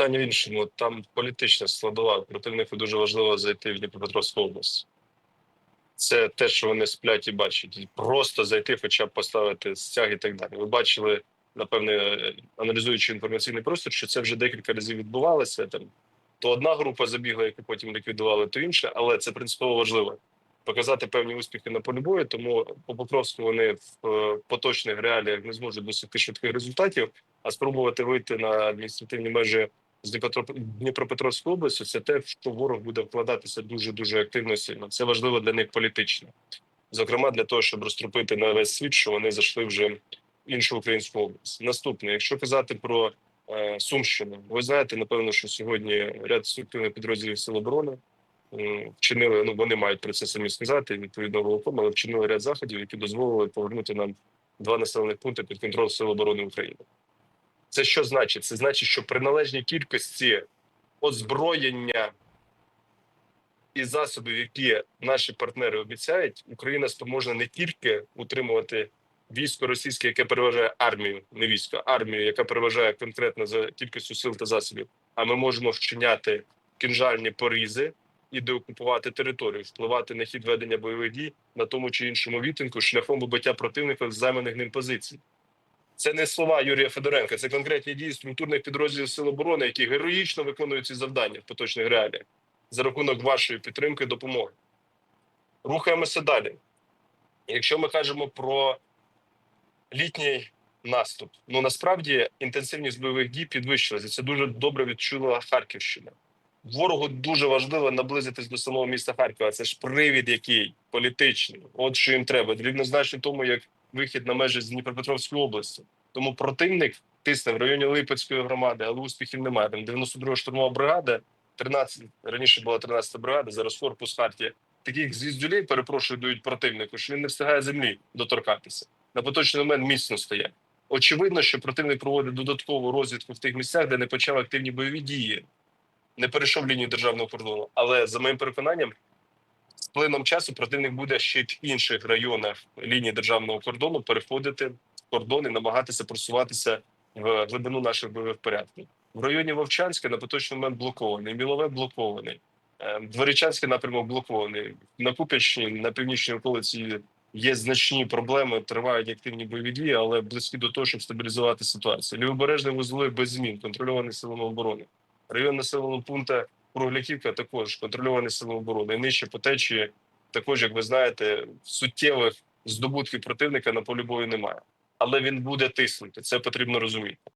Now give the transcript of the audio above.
питання в іншому. Там політична складова. Противнику дуже важливо зайти в Дніпропетровську область. Це те, що вони сплять і бачать. І Просто зайти, хоча б поставити стяг і так далі. Ви бачили, напевне, аналізуючи інформаційний простір, що це вже декілька разів відбувалося. Там то одна група забігла, яку потім ліквідували, то інша, але це принципово важливо. Показати певні успіхи на полі бою, тому по Покровську вони в е, поточних реаліях не зможуть досягти швидких результатів, а спробувати вийти на адміністративні межі з Дніпропетро- Дніпропетровської області це те, що ворог буде вкладатися дуже дуже активно сильно. Це важливо для них політично, зокрема для того, щоб розтрупити на весь світ, що вони зайшли вже в іншу українську область. Наступне, якщо казати про е, Сумщину, ви знаєте, напевно, що сьогодні ряд структурних підрозділів Сил оборони м, вчинили. Ну вони мають про це самі сказати відповідно головком, але вчинили ряд заходів, які дозволили повернути нам два населених пункти під контроль Сил оборони України. Це що значить? Це значить, що при належній кількості озброєння і засобів, які наші партнери обіцяють, Україна спроможна не тільки утримувати військо російське, яке переважає армію, не військо, армію, яка переважає конкретно за кількістю сил та засобів. А ми можемо вчиняти кінжальні порізи і деокупувати територію, впливати на хід ведення бойових дій на тому чи іншому відтинку шляхом вибиття противника з займаних ним позицій. Це не слова Юрія Федоренка, це конкретні дії структурних підрозділів Сил оборони, які героїчно виконують ці завдання в поточних реаліях за рахунок вашої підтримки і допомоги. Рухаємося далі. Якщо ми кажемо про літній наступ, ну насправді інтенсивність бойових дій підвищилася. Це дуже добре відчула Харківщина. Ворогу дуже важливо наблизитись до самого міста Харкова. Це ж привід, який політичний. От що їм треба. Рівнозначно тому, як вихід на межі з Дніпропетровської області. Тому противник тисне в районі Липецької громади, але успіхів немає. Там 92 штурмова бригада, 13, раніше була 13 бригада, зараз корпус Хартія. Таких звіздюлей, перепрошую, дають противнику, що він не встигає землі доторкатися. На поточний момент міцно стоять. Очевидно, що противник проводить додаткову розвідку в тих місцях, де не почав активні бойові дії, не перейшов лінію державного кордону. Але за моїм переконанням, з плином часу противник буде ще в інших районах лінії державного кордону переходити кордон і намагатися просуватися в глибину наших бойових порядків. В районі Вовчанська на поточний момент блокований, Мілове блокований, е, Дворічанський напрямок блокований. На Куп'ячні, на північній околиці є значні проблеми, тривають активні бойові дії, але близькі до того, щоб стабілізувати ситуацію. Лівобережний вузли без змін, контрольований силами оборони. Район населеного пункту Кругляківка також контрольований сили оборони. Нижче по течії, також, як ви знаєте, суттєвих здобутків противника на полі бою немає. Але він буде тиснути. Це потрібно розуміти.